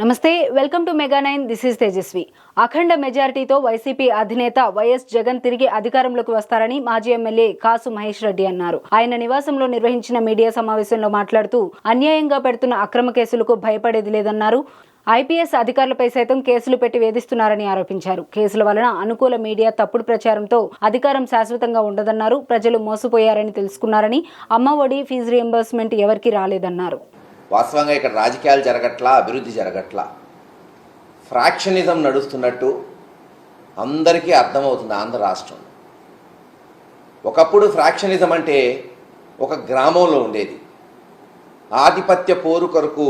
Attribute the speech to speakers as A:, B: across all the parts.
A: నమస్తే welcome to mega nine this is Tejaswi. అఖండ మెజారిటీతో YCP అధినేత వైఎస్ జగన్ తిరిగి అధికారంలోకి వస్తారని మాజీ ఎమ్మెల్యే కాసు మహేష్ రెడ్డి అన్నారు. ఆయన నివాసంలో నిర్వహించిన మీడియా సమావేశంలో మాట్లాడుతూ అన్యాయంగా పెడుతున్న అక్రమ కేసులకు భయపడేది లేదన్నారు. ఐపీఎస్ అధికారులపై సైతం కేసులు పెట్టి వేధిస్తున్నారని ఆరోపించారు. కేసుల వలన అనుకూల మీడియా తప్పుడు ప్రచారంతో అధికారం శాశ్వతంగా ఉండదన్నారు. ప్రజలు మోసపోయారని తెలుసుకున్నారని అమ్మ ఒడి ఫీజు రియంబర్స్మెంట్ ఎవరికీ రాలేదన్నారు.
B: వాస్తవంగా ఇక్కడ రాజకీయాలు జరగట్లా అభివృద్ధి జరగట్లా. ఫ్రాక్షనిజం నడుస్తున్నట్టు అందరికీ అర్థమవుతుంది ఆంధ్ర రాష్ట్రం. ఒకప్పుడు ఫ్రాక్షనిజం అంటే ఒక గ్రామంలో ఉండేది. ఆధిపత్య పోరు కొరకు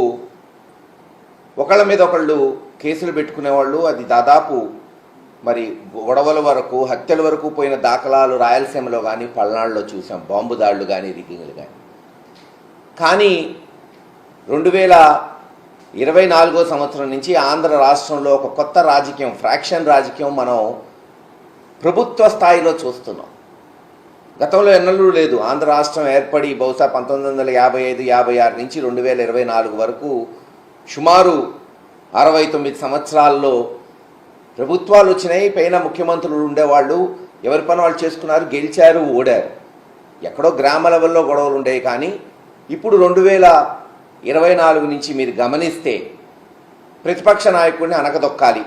B: ఒకళ్ళ మీద ఒకళ్ళు కేసులు పెట్టుకునేవాళ్ళు. అది దాదాపు మరి గొడవల వరకు హత్యల వరకు పోయిన దాఖలాలు రాయలసీమలో కానీ పల్నాడులో చూసాం. బాంబు దాడులు కానీ రిగ్గింగ్లు కానీ కానీ రెండు వేల ఇరవై నాలుగో సంవత్సరం నుంచి ఆంధ్ర రాష్ట్రంలో ఒక కొత్త రాజకీయం ఫ్రాక్షన్ రాజకీయం మనం ప్రభుత్వ స్థాయిలో చూస్తున్నాం. గతంలో ఎన్నడూ లేదు. ఆంధ్ర రాష్ట్రం ఏర్పడి బహుశా పంతొమ్మిది వందల యాభై ఐదు యాభై ఆరు నుంచి రెండు వేల ఇరవై నాలుగు వరకు సుమారు అరవై తొమ్మిది సంవత్సరాల్లో ప్రభుత్వాలు వచ్చినాయి. పైన ముఖ్యమంత్రులు ఉండేవాళ్ళు ఎవరి పని వాళ్ళు చేసుకున్నారు గెలిచారు ఓడారు. ఎక్కడో గ్రామ లెవెల్లో గొడవలు ఉండేవి కానీ ఇప్పుడు రెండు వేల ఇరవై నాలుగు నుంచి మీరు గమనిస్తే ప్రతిపక్ష నాయకుడిని అనకదొక్కాలి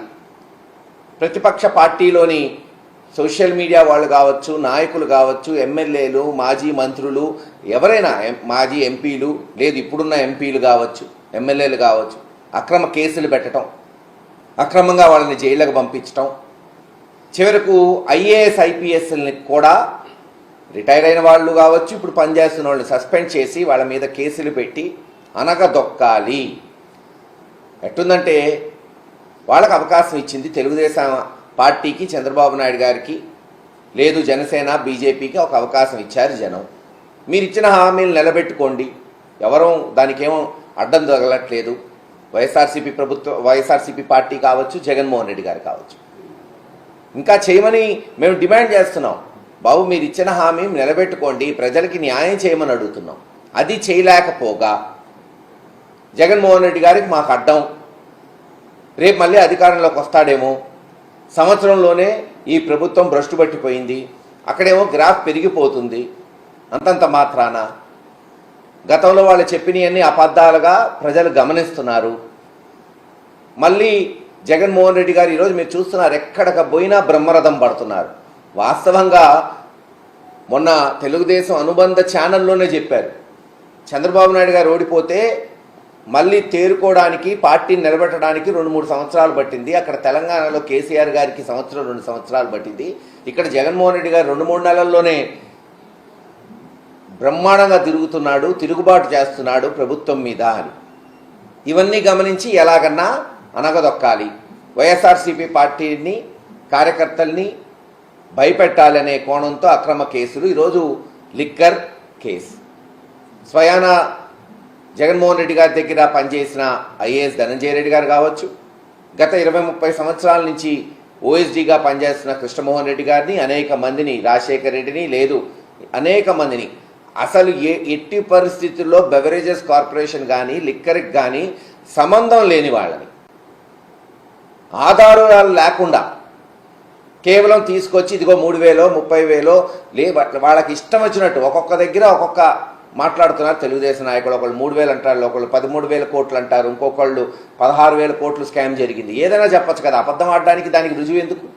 B: ప్రతిపక్ష పార్టీలోని సోషల్ మీడియా వాళ్ళు కావచ్చు నాయకులు కావచ్చు ఎమ్మెల్యేలు మాజీ మంత్రులు ఎవరైనా ఎం- మాజీ ఎంపీలు లేదు ఇప్పుడున్న ఎంపీలు కావచ్చు ఎమ్మెల్యేలు కావచ్చు అక్రమ కేసులు పెట్టడం అక్రమంగా వాళ్ళని జైళ్ళకు పంపించటం చివరకు ఐఏఎస్ ఐపీఎస్ని కూడా రిటైర్ అయిన వాళ్ళు కావచ్చు ఇప్పుడు పనిచేస్తున్న వాళ్ళని సస్పెండ్ చేసి వాళ్ళ మీద కేసులు పెట్టి అనగదొక్కాలి. ఎట్టుందంటే వాళ్ళకు అవకాశం ఇచ్చింది తెలుగుదేశం పార్టీకి చంద్రబాబు నాయుడు గారికి లేదు జనసేన బీజేపీకి ఒక అవకాశం ఇచ్చారు జనం. మీరు ఇచ్చిన హామీలు నిలబెట్టుకోండి. ఎవరూ దానికేమో అడ్డం తగలట్లేదు. వైఎస్ఆర్సీపీ ప్రభుత్వ వైఎస్ఆర్సీపీ పార్టీ కావచ్చు జగన్మోహన్ రెడ్డి గారు కావచ్చు. ఇంకా చేయమని మేము డిమాండ్ చేస్తున్నాం. బాబు మీరు ఇచ్చిన హామీ నిలబెట్టుకోండి. ప్రజలకి న్యాయం చేయమని అడుగుతున్నాం. అది చేయలేకపోగా జగన్మోహన్ రెడ్డి గారికి మాకు అడ్డం. రేపు మళ్ళీ అధికారంలోకి వస్తాడేమో. సంవత్సరంలోనే ఈ ప్రభుత్వం భ్రష్టు పట్టిపోయింది. అక్కడేమో గ్రాఫ్ పెరిగిపోతుంది. అంతంత మాత్రాన. గతంలో వాళ్ళు చెప్పినవన్నీ అబద్ధాలుగా ప్రజలు గమనిస్తున్నారు. మళ్ళీ జగన్మోహన్ రెడ్డి గారు ఈరోజు మీరు చూస్తున్నారు ఎక్కడికి పోయినా బ్రహ్మరథం పడుతున్నారు. వాస్తవంగా మొన్న తెలుగుదేశం అనుబంధ ఛానల్లోనే చెప్పారు. చంద్రబాబు నాయుడు గారు ఓడిపోతే మళ్ళీ తేరుకోవడానికి పార్టీని నిలబెట్టడానికి రెండు మూడు సంవత్సరాలు పట్టింది. అక్కడ తెలంగాణలో కేసీఆర్ గారికి సంవత్సరం రెండు సంవత్సరాలు పట్టింది. ఇక్కడ జగన్మోహన్ రెడ్డి గారు రెండు మూడు నెలల్లోనే బ్రహ్మాండంగా తిరుగుతున్నాడు తిరుగుబాటు చేస్తున్నాడు ప్రభుత్వం మీద అని. ఇవన్నీ గమనించి ఎలాగన్నా అనగదొక్కాలి. వైఎస్ఆర్సీపీ పార్టీని కార్యకర్తల్ని భయపెట్టాలనే కోణంతో అక్రమ కేసులు. ఈరోజు లిక్కర్ కేసు. స్వయానా జగన్మోహన్ రెడ్డి గారి దగ్గర పనిచేసిన ఐఏఎస్ ధనంజయ రెడ్డి గారు కావచ్చు గత ఇరవై ముప్పై సంవత్సరాల నుంచి ఓఎస్డీగా పనిచేస్తున్న కృష్ణమోహన్ రెడ్డి గారిని అనేక మందిని రాజశేఖర్ రెడ్డిని లేదు అనేక మందిని. అసలు ఏ ఎట్టి పరిస్థితుల్లో బెవరేజెస్ కార్పొరేషన్ కానీ లిక్కర్కి కానీ సంబంధం లేని వాళ్ళని. ఆధారాలు లేకుండా కేవలం తీసుకొచ్చి ఇదిగో మూడు వేలో ముప్పై వేలో లే వాళ్ళకి ఇష్టం వచ్చినట్టు ఒక్కొక్క దగ్గర ఒక్కొక్క మాట్లాడుతున్నారు. తెలుగుదేశం నాయకులు ఒకళ్ళు మూడు వేలు అంటారు ఒకళ్ళు పదమూడు వేల కోట్లు అంటారు ఇంకొకళ్ళు పదహారు వేల కోట్లు స్కామ్ జరిగింది. ఏదైనా చెప్పొచ్చు కదా అబద్ధం ఆడడానికి దానికి రుజువు ఎందుకు?